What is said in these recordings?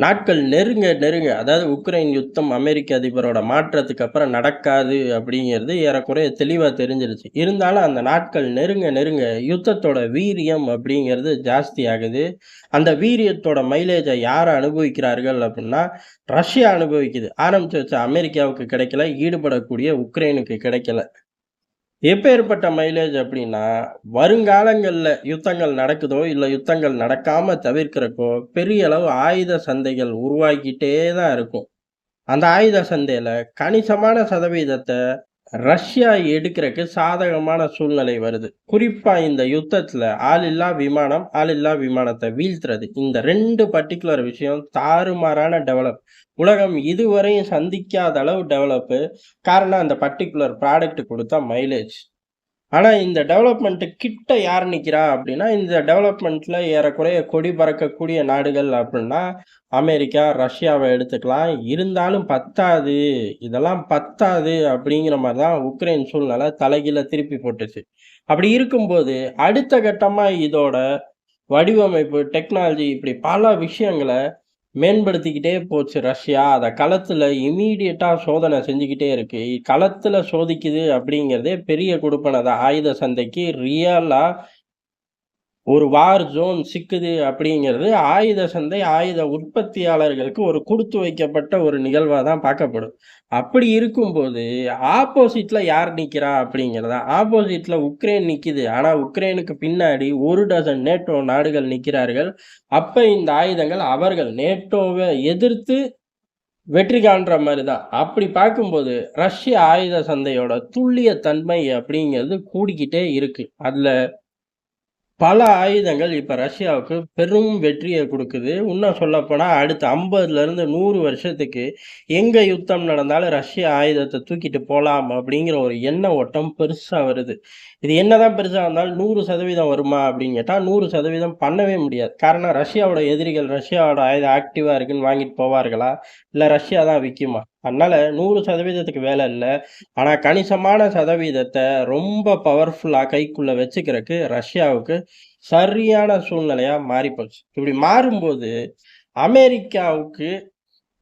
நாட்கள் நெருங்க நெருங்க அதாவது உக்ரைன் யுத்தம் அமெரிக்க அதிபரோட மாற்றத்துக்கு அப்புறம் நடக்காது அப்படிங்கிறது ஏறக்குறைய தெளிவாக தெரிஞ்சிருச்சு. இருந்தாலும் அந்த நாட்கள் நெருங்க நெருங்க யுத்தத்தோட வீரியம் அப்படிங்கிறது ஜாஸ்தி ஆகுது. அந்த வீரியத்தோட மைலேஜை யார் அனுபவிக்கிறார்கள் அப்படின்னா, ரஷ்யா அனுபவிக்குது. ஆரம்பிச்சு வச்ச அமெரிக்காவுக்கு கிடைக்கல. ஈடுபடக்கூடிய உக்ரைனுக்கு கிடைக்கல. எப்பேர்ப்பட்ட மைலேஜ் அப்படின்னா, வருங்காலங்களில் யுத்தங்கள் நடக்குதோ, இல்லை யுத்தங்கள் நடக்காமல் தவிர்க்கிறக்கோ, பெரிய அளவு ஆயுத சந்தைகள் உருவாக்கிட்டே தான் இருக்கும். அந்த ஆயுத சந்தையில் கணிசமான சதவீதத்தை ரஷ்யா எடுக்கிறக்கு சாதகமான சூழ்நிலை வருது. குறிப்பா இந்த யுத்தத்துல ஆளில்லா விமானம், ஆளில்லா விமானத்தை வீழ்த்துறது. இந்த ரெண்டு பர்ட்டிகுலர் விஷயம் தாறுமாறான டெவலப். உலகம் இதுவரையும் சந்திக்காத அளவு டெவலப்பு. காரணம் அந்த பர்ட்டிகுலர் ப்ராடக்ட் கொடுத்த மைலேஜ். ஆனால் இந்த டெவலப்மெண்ட்டு கிட்ட யார் நிற்கிறா அப்படின்னா, இந்த டெவலப்மெண்ட்டில் ஏறக்குறைய கொடி பறக்கக்கூடிய நாடுகள் அப்படின்னா, அமெரிக்கா, ரஷ்யாவை எடுத்துக்கலாம். இருந்தாலும் பத்தாது. இதெல்லாம் பத்தாது அப்படிங்கிற மாதிரி தான் உக்ரைன் சூழ்நிலை தலைகீழ திருப்பி போட்டுச்சு. அப்படி இருக்கும்போது, அடுத்த கட்டமாக இதோட வடிவமைப்பு, டெக்னாலஜி இப்படி பல விஷயங்களை மேம்படுத்திக்கிட்டே போச்சு ரஷ்யா. அதை களத்தில் இமீடியட்டாக சோதனை செஞ்சுக்கிட்டே இருக்கு. களத்தில் சோதிக்குது அப்படிங்கிறதே பெரிய குடுப்பன தான். ஆயுத சந்தைக்கு ரியலாக ஒரு வார் ஜோன் சிக்குது அப்படிங்கிறது ஆயுத சந்தை, ஆயுத உற்பத்தியாளர்களுக்கு ஒரு கொடுத்து வைக்கப்பட்ட ஒரு நிகழ்வாக தான் பார்க்கப்படும். அப்படி இருக்கும்போது, ஆப்போசிட்டில் யார் நிற்கிறா அப்படிங்கிறத ஆப்போசிட்டில் உக்ரைன் நிற்கிது ஆனால் உக்ரைனுக்கு பின்னாடி ஒரு டசன் நேட்டோ நாடுகள் நிற்கிறார்கள் அப்போ இந்த ஆயுதங்கள் அவர்கள் நேட்டோவை எதிர்த்து வெற்றி காண்ற மாதிரி தான். அப்படி பார்க்கும்போது, ரஷ்ய ஆயுத சந்தையோட துல்லிய தன்மை அப்படிங்கிறது கூடிக்கிட்டே இருக்குது அதில் பல ஆயுதங்கள் இப்போ ரஷ்யாவுக்கு பெரும் வெற்றியை கொடுக்குது இன்னும் சொல்லப்போனால் அடுத்த 50லருந்து 100 வருஷத்துக்கு எங்கே யுத்தம் நடந்தாலும் ரஷ்ய ஆயுதத்தை தூக்கிட்டு போகலாம் அப்படிங்கிற ஒரு எண்ண ஓட்டம் பெருசாக வருது. இது என்னதான் பெருசாக இருந்தாலும் நூறு சதவீதம் வருமா அப்படின்னு கேட்டால் நூறு சதவீதம் பண்ணவே முடியாது. காரணம் ரஷ்யாவோட எதிரிகள் ரஷ்யாவோட ஆயுதம் ஆக்டிவாக இருக்குன்னு வாங்கிட்டு போவார்களா? இல்லை ரஷ்யா தான் விற்குமா அதனால் நூறு சதவீதத்துக்கு வேலை இல்லை ஆனால் கணிசமான சதவீதத்தை ரொம்ப பவர்ஃபுல்லாக கைக்குள்ளே வச்சுக்கிறக்கு ரஷ்யாவுக்கு சரியான சூழ்நிலையாக மாறிப்போச்சு. இப்படி மாறும்போது, அமெரிக்காவுக்கு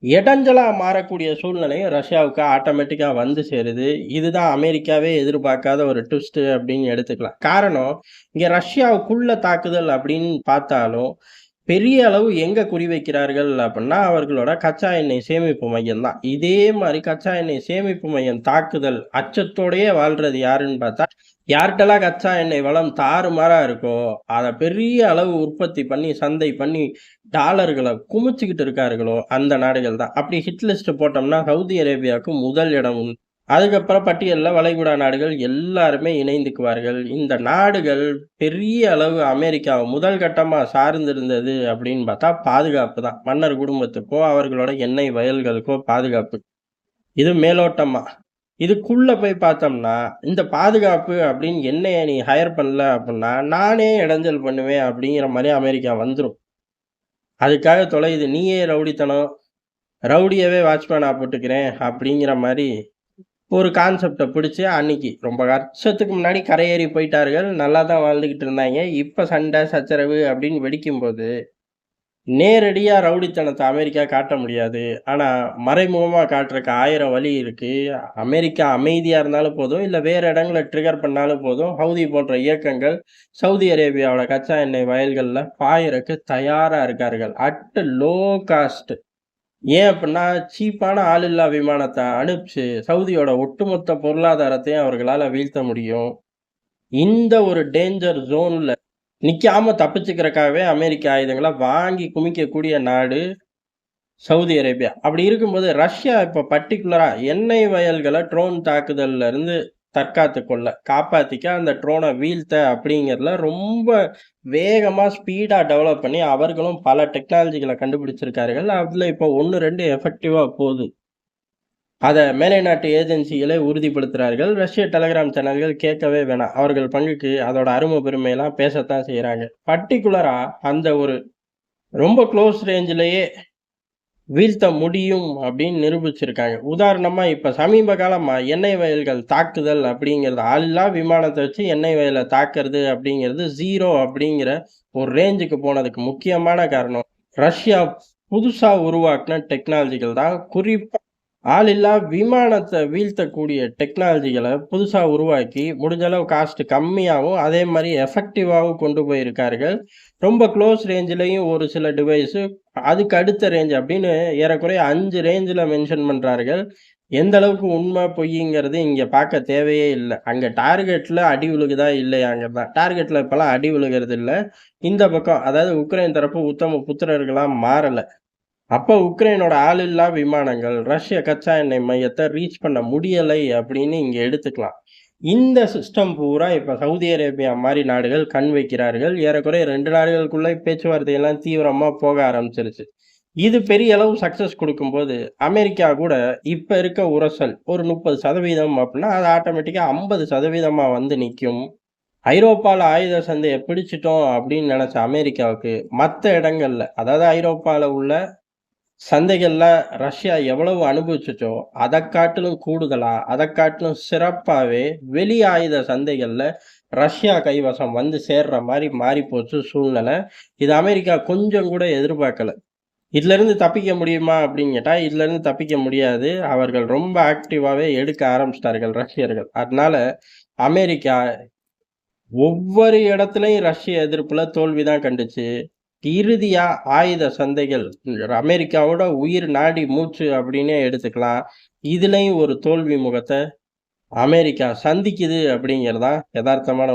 இடைஞ்சலாக மாறக்கூடிய சூழ்நிலையும் ரஷ்யாவுக்கு ஆட்டோமேட்டிக்காக வந்து சேருது. இதுதான் அமெரிக்காவே எதிர்பார்க்காத ஒரு ட்விஸ்ட்டு அப்படின்னு எடுத்துக்கலாம். காரணம், இங்கே ரஷ்யாவுக்குள்ள தாக்குதல் அப்படின்னு பார்த்தாலும், பெரிய அளவு எங்க குறிவைக்கிறார்கள் அப்படின்னா, அவர்களோட கச்சா எண்ணெய் சேமிப்பு மையம் தான். இதே மாதிரி கச்சா எண்ணெய் சேமிப்பு மையம் தாக்குதல் அச்சத்தோடயே வாழ்றது யாருன்னு பார்த்தா, யார்கிட்டலாம் கச்சா எண்ணெய் வளம் தாறுமாறா இருக்கோ, அதை பெரிய அளவு உற்பத்தி பண்ணி, சந்தை பண்ணி, டாலர்களை குமிச்சுக்கிட்டு இருக்கார்களோ, அந்த நாடுகள் தான். அப்படி ஹிட் லிஸ்ட் போட்டோம்னா, சவுதி அரேபியாவுக்கு முதல் இடம் அதுக்கப்புறம் பட்டியலில் வளைகுடா நாடுகள் எல்லாருமே இணைந்துக்குவார்கள். இந்த நாடுகள் பெரிய அளவு அமெரிக்கா முதல் கட்டமாக சார்ந்திருந்தது அப்படின்னு பார்த்தா, பாதுகாப்பு தான். மன்னர் குடும்பத்துக்கோ, அவர்களோட எண்ணெய் வயல்களுக்கோ பாதுகாப்பு. இது மேலோட்டமாக இதுக்குள்ளே போய் பார்த்தோம்னா, இந்த பாதுகாப்பு அப்படின்னு என்னைய நீ ஹையர் பண்ணல அப்படின்னா, நானே இடைஞ்சல் பண்ணுவேன் அப்படிங்கிற மாதிரி அமெரிக்கா வந்துடும் அதுக்காக தொலையுது. நீயே ரவுடித்தனம், ரவுடியவே வாட்ச்மேனா போட்டுக்கிறேன் அப்படிங்கிற மாதிரி ஒரு கான்செப்டை பிடிச்சு அன்னைக்கு ரொம்ப வருஷத்துக்கு முன்னாடி கரையேறி போயிட்டார்கள். நல்லா தான் வாழ்ந்துக்கிட்டு இருந்தாங்க இப்போ சண்டை, சச்சரவு அப்படின்னு வெடிக்கும்போது, நேரடியாக ரவுடித்தனத்தை அமெரிக்கா காட்ட முடியாது. ஆனால் மறைமுகமாக காட்டுறக்கு ஆயிரம் வழி இருக்குது அமெரிக்கா அமைதியாக இருந்தாலும் போதும், இல்லை வேறு இடங்களை ட்ரிகர் பண்ணாலும் போதும், ஹவுதி போன்ற இயக்கங்கள் சவுதி அரேபியாவோட கச்சா எண்ணெய் வயல்களில் பாயறக்கு தயாராக இருக்கார்கள். At low cost. ஏன் அப்படின்னா, சீப்பான ஆளில்லா விமானத்தை அனுப்பிச்சு, சவுதியோட ஒட்டுமொத்த பொருளாதாரத்தையும் அவர்களால் வீழ்த்த முடியும். இந்த ஒரு டேஞ்சர் ஜோனில் நிற்காம தப்பிச்சுக்கிறக்காகவே அமெரிக்க ஆயுதங்களை வாங்கி குமிக்கக்கூடிய நாடு சவுதி அரேபியா. அப்படி இருக்கும்போது ரஷ்யா இப்போ பர்டிகுலராக எண்ணெய் வயல்களை ட்ரோன் தாக்குதல்ல இருந்து தற்காத்து கொள்ள, காப்பாத்திக்க அந்த ட்ரோனை வீழ்த்த அப்படிங்கிறதுல ரொம்ப வேகமாக ஸ்பீடாக டெவலப் பண்ணி அவர்களும் பல டெக்னாலஜிகளை கண்டுபிடிச்சிருக்கார்கள். அதில் இப்போ ஒன்று ரெண்டு எஃபெக்டிவாக போகுது அதை மேலை நாட்டு ஏஜென்சிகளை உறுதிப்படுத்துகிறார்கள் ரஷ்ய டெலகிராம் சேனல்கள் கேட்கவே வேணாம். அவர்கள் பங்குக்கு அதோட அருமை பெருமையெல்லாம் பேசத்தான் செய்கிறாங்க பர்டிகுலராக அந்த ஒரு ரொம்ப க்ளோஸ் ரேஞ்சிலேயே வீழ்த்த முடியும் அப்படின்னு நிரூபிச்சிருக்காங்க. உதாரணமா இப்போ சமீப காலமாக எண்ணெய் வயல்கள் தாக்குதல் அப்படிங்கிறது, ஆளில்லா விமானத்தை வச்சு எண்ணெய் வயலை தாக்குறது அப்படிங்கிறது ஜீரோ அப்படிங்கிற ஒரு ரேஞ்சுக்கு போனதுக்கு முக்கியமான காரணம், ரஷ்யா புதுசா உருவாக்கின டெக்னாலஜிகள் தான். குறிப்பாக ஆளில்லா விமானத்தை வீழ்த்தக்கூடிய டெக்னாலஜிகளை புதுசாக உருவாக்கி, முடிஞ்ச அளவு காஸ்ட் கம்மியாகவும் அதே மாதிரி எஃபெக்டிவாகவும் கொண்டு போயிருக்கார்கள். ரொம்ப க்ளோஸ் ரேஞ்சிலையும் ஒரு சில டிவைஸு, அதுக்கு அடுத்த ரேஞ்ச் அப்படின்னு ஏறக்குறைய அஞ்சு ரேஞ்சுல மென்ஷன் பண்றார்கள். எந்த அளவுக்கு உண்மை பொய்ங்கிறது இங்க பார்க்க தேவையே இல்லை அங்க டார்கெட்ல அடி விழுகுதா இல்லையாங்கிறது தான். டார்கெட்ல இப்போலாம் அடி விழுகுறதில்ல. இந்த பக்கம் அதாவது உக்ரைன் தரப்பு உத்தம புத்திரர்களாக மாறலை அப்போ உக்ரைனோட ஆளில்லா விமானங்கள், ரஷ்ய கச்சா எண்ணெய் மையத்தை ரீச் பண்ண முடியலை அப்படின்னு இங்கே எடுத்துக்கலாம். இந்த சிஸ்டம் பூரா இப்போ சவுதி அரேபியா மாதிரி நாடுகள் கண் வைக்கிறார்கள். ஏறக்குறைய ரெண்டு நாடுகளுக்குள்ளே பேச்சுவார்த்தை எல்லாம் போக ஆரம்பிச்சிருச்சு. இது பெரிய அளவு சக்ஸஸ் கொடுக்கும்போது அமெரிக்கா கூட இப்போ இருக்க உரசல் ஒரு முப்பது சதவீதம் அப்படின்னா அது ஆட்டோமேட்டிக்காக ஐம்பது சதவீதமாக வந்து நிற்கும் ஐரோப்பாவில் ஆயுத சந்தையை பிடிச்சிட்டோம் அப்படின்னு நினச்ச அமெரிக்காவுக்கு, மற்ற இடங்களில் அதாவது ஐரோப்பாவில் உள்ள சந்தைகள்லாம் ரஷ்யா எவ்வளவு அனுபவிச்சுச்சோ, அதை காட்டிலும் கூடுதலா, அதை காட்டிலும் சிறப்பாகவே வெளி ஆயுத சந்தைகளில் ரஷ்யா கைவசம் வந்து சேர்ற மாரி மாறிப்போச்சு சூழ்நிலை. இது அமெரிக்கா கொஞ்சம் கூட எதிர்பார்க்கல. இதுலேருந்து தப்பிக்க முடியுமா அப்படின்னு கேட்டா, இதுலருந்து தப்பிக்க முடியாது. அவர்கள் ரொம்ப ஆக்டிவாகவே எடுக்க ஆரம்பிச்சிட்டார்கள் ரஷ்யர்கள். அதனால அமெரிக்கா ஒவ்வொரு இடத்துலையும் ரஷ்ய எதிர்ப்புல தோல்வி தான் கண்டுச்சு. இறுதியா ஆயுத சந்தைகள், அமெரிக்காவோட உயிர் நாடி மூச்சு அப்படின்னே எடுத்துக்கலாம். இதுலேயும் ஒரு தோல்வி முகத்தை அமெரிக்கா சந்திக்குது அப்படிங்கிறது தான் எதார்த்தமான